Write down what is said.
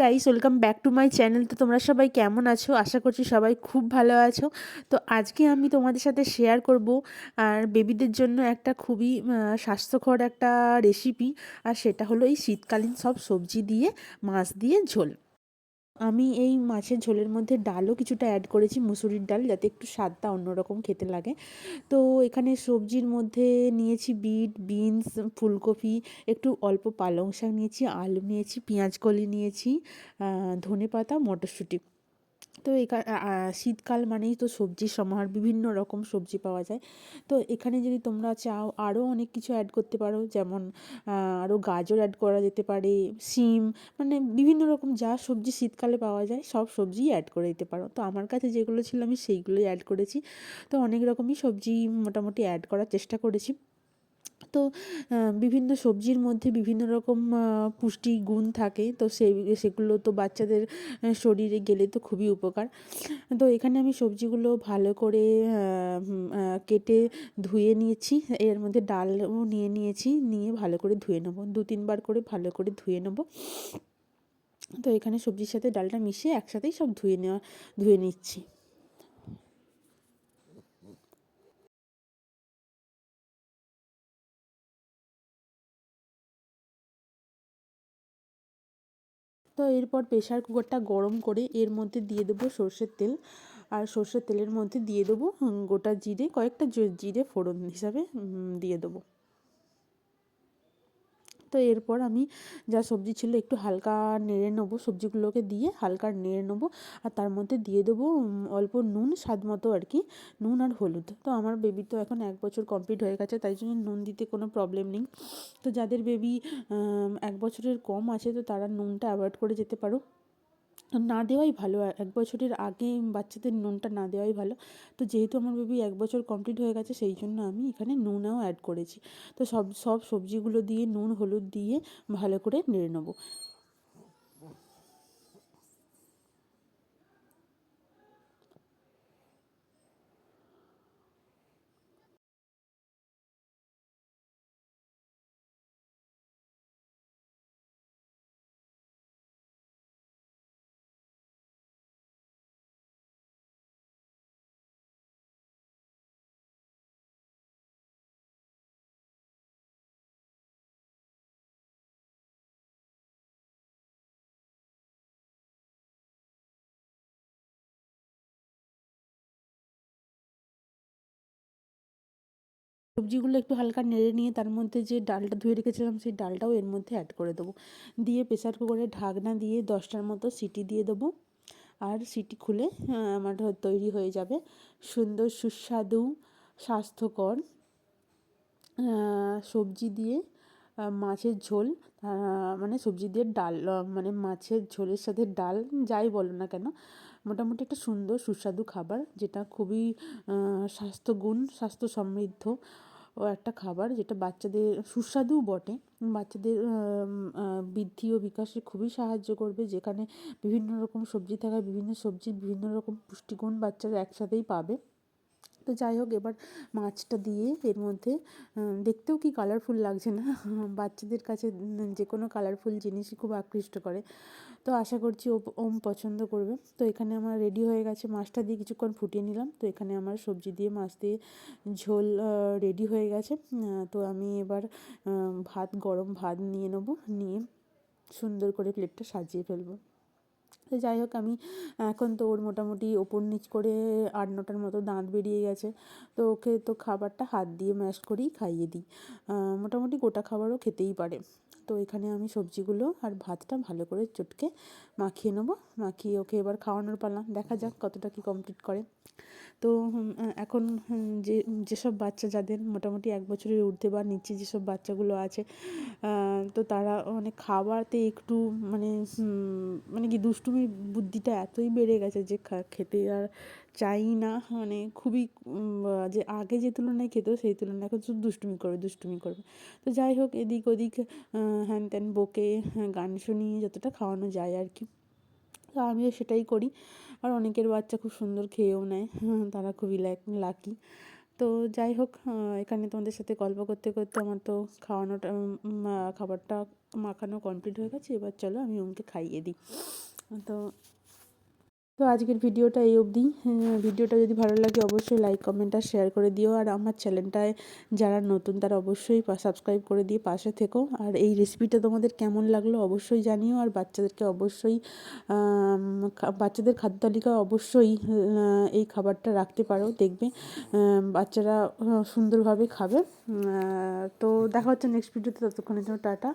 Guys welcome back to my channel তো তোমরা সবাই কেমন আছো? আশা করছি সবাই খুব ভালো আছো। তো আজকে আমি তোমাদের সাথে শেয়ার করব আর বেবিদের জন্য একটা খুবই স্বাস্থ্যকর একটা রেসিপি আর সেটা হলো এই শীতকালীন সব সবজি দিয়ে, মাছ দিয়ে ঝোল। আমি এই মাছের ঝোলের মধ্যে ডালও কিছুটা অ্যাড করেছি, মুসুরির ডাল, যাতে একটু স্বাদটা অন্যরকম খেতে লাগে। তো এখানে সবজির মধ্যে নিয়েছি বিট, বিনস, ফুলকপি, একটু অল্প পালং শাক নিয়েছি, আলু নিয়েছি, পেঁয়াজ কলি নিয়েছি ধনে পাতা মটরশুঁটি। তো এখানে শীতকাল মানেই তো সবজির সমাহার, বিভিন্ন রকম সবজি পাওয়া যায়। তো এখানে যদি তোমরা চাও আরও অনেক কিছু অ্যাড করতে পারো, যেমন আরও গাজর অ্যাড করা যেতে পারে, শিম মানে বিভিন্ন রকম যা সবজি শীতকালে পাওয়া যায়, সব সবজিই অ্যাড করে দিতে পারো। তো আমার কাছে যেগুলো ছিল আমি সেইগুলোই অ্যাড করেছি। তো অনেক রকমই সবজি মোটামুটি অ্যাড করার চেষ্টা করেছি। তো বিভিন্ন সবজির মধ্যে বিভিন্ন রকম পুষ্টি গুণ থাকে, তো সেই, সেগুলো তো বাচ্চাদের শরীরে গেলে তো খুবই উপকার। তো এখানে আমি সবজিগুলো ভালো করে কেটে ধুয়ে নিয়েছি, এর মধ্যে ডালও নিয়ে নিয়েছি, নিয়ে ভালো করে ধুয়ে নেব, দু তিনবার করে ভালো করে ধুয়ে নেব। তো এখানে সবজির সাথে ডালটা মিশিয়ে একসাথেই সব ধুয়ে নেওয়া, ধুয়ে নিচ্ছি। তো এরপর প্রেশার কুকারটা গরম করে এর মধ্যে দিয়ে দেবো সর্ষের তেল। আর সর্ষের তেলের মধ্যে দিয়ে দেবো গোটা জিরে, কয়েকটা জিরে ফোড়ন হিসাবে দিয়ে দেবো। তো এরপর আমি যা সবজি ছিল একটু হালকা নেড়ে নেব, সবজিগুলোকে দিয়ে হালকা নেড়ে নেব আর তার মধ্যে দিয়ে দেবো অল্প নুন স্বাদ মতো আর কি, নুন আর হলুদ। তো আমার বেবি তো এখন এক বছর কমপ্লিট হয়ে গেছে, তাই জন্য নুন দিতে কোনো প্রবলেম নেই। তো যাদের বেবি এক বছরের কম আছে, তো তারা নুনটা অ্যাভয়েড করে যেতে পারো। না দেওয়াই ভালো। এক বছরের আগে বাচ্চাদের নুনটা না দেওয়াই ভালো। তো যেহেতু আমার বেবি এক বছর কমপ্লিট হয়ে গেছে, সেই জন্য আমি এখানে নুনও অ্যাড করেছি। তো সব সব সবজিগুলো দিয়ে নুন, হলুদ দিয়ে ভালো করে নেড়ে নেব। সবজিগুলো একটু হালকা নেড়ে নিয়ে তার মধ্যে যে ডালটা ধুয়ে রেখেছিলাম, সেই ডালটাও এর মধ্যে অ্যাড করে দেবো। দিয়ে প্রেসার কুকারে ঢাকনা দিয়ে দশটার মতো সিটি দিয়ে দেবো। আর সিটি খুলে আমার তৈরি হয়ে যাবে। সুন্দর সুস্বাদু, স্বাস্থ্যকর সবজি দিয়ে মাছের ঝোল মানে সবজি দিয়ে ডাল মানে মাছের ঝোলের সাথে ডাল, যাই বলো না কেন, মোটামুটি একটা সুন্দর সুস্বাদু খাবার, যেটা খুবই স্বাস্থ্যগুণ, স্বাস্থ্য সমৃদ্ধ ও একটা খাবার, যেটা বাচ্চাদের, সুস্বাদুও বটে। বাচ্চাদের বৃদ্ধি ও বিকাশে খুবই সাহায্য করবে, যেখানে বিভিন্ন রকম সবজি থাকায় বিভিন্ন সবজির বিভিন্ন রকম পুষ্টিগুণ বাচ্চারা একসাথেই পাবে। তো যাই হোক, এবার মাছটা দিয়ে এর মধ্যে দেখতেও কি কালারফুল লাগছে না? বাচ্চাদের কাছে যে কোনো কালারফুল জিনিসই খুব আকৃষ্ট করে। তো আশা করছি ওম পছন্দ করবে। তো এখানে আমার রেডি হয়ে গেছে মাছটা দিয়ে কিছুক্ষণ ফুটিয়ে নিলাম। তো এখানে আমার সবজি দিয়ে মাছ দিয়ে ঝোল রেডি হয়ে গেছে। তো আমি এবার ভাত, গরম ভাত নিয়ে নেব। নিয়ে সুন্দর করে প্লেটটা সাজিয়ে ফেলব। তো যাই হোক, আমি এখন তো ওর মোটামুটি ওপর নিচ করে আট নটার মতো দাঁত বেরিয়ে গেছে। তো ওকে তো খাবারটা হাত দিয়ে ম্যাশ করেই খাইয়ে দিই। মোটামুটি গোটা খাবারও খেতেই পারে। তো এখানে আমি সবজিগুলো আর ভাতটা ভালো করে চটকে মাখিয়ে নেব। মাখিয়ে ওকে এবার খাওয়ানোর পালা। দেখা যাক কতটা কি কমপ্লিট করে। তো এখন যে যেসব বাচ্চা যাদের মোটামুটি এক বছরের ঊর্ধ্বে বা নিচে যেসব বাচ্চাগুলো আছে তো তারা মানে খাওয়াতে একটু মানে মানে কি দুষ্টুমির বুদ্ধিটা এতই বেড়ে গেছে যে খেতে আর চাই না মানে খুবই যে আগে যে তুলনায় খেত সেই তুলনায় এখন শুধু দুষ্টুমি করবে দুষ্টুমি করবে। তো যাই হোক, এদিক ওদিক হ্যান ত্যান বকে গান শুনিয়ে যতটা খাওয়ানো যায় আর কি। তো আমিও সেটাই করি। আর অনেকের বাচ্চা খুব সুন্দর খেয়েও নেয়, তারা খুবই লাকি তো যাই হোক এখানে তোমাদের সাথে গল্প করতে করতে আমার তো খাওয়ানোটা খাবারটা মাখানো কমপ্লিট হয়ে গেছে। এবার চলো আমি ওমকে খাইয়ে দিই। তো তো আজকের ভিডিওটা এই অবধি। ভিডিওটা যদি ভালো লাগে অবশ্যই লাইক কমেন্ট আর শেয়ার করে দিও। আর আমার চ্যানেলটায় যারা নতুন তারা অবশ্যই সাবস্ক্রাইব করে দিয়ে পাশে থেকো। আর এই রেসিপিটা তোমাদের কেমন লাগল অবশ্যই জানিও। আর বাচ্চাদেরকে অবশ্যই বাচ্চাদের খাদ্য তালিকায় অবশ্যই এই খাবারটা রাখতে পারো, দেখবে বাচ্চারা সুন্দরভাবে খাবে। তো দেখা হচ্ছে নেক্সট ভিডিওতে ততক্ষণের জন্য টাটা।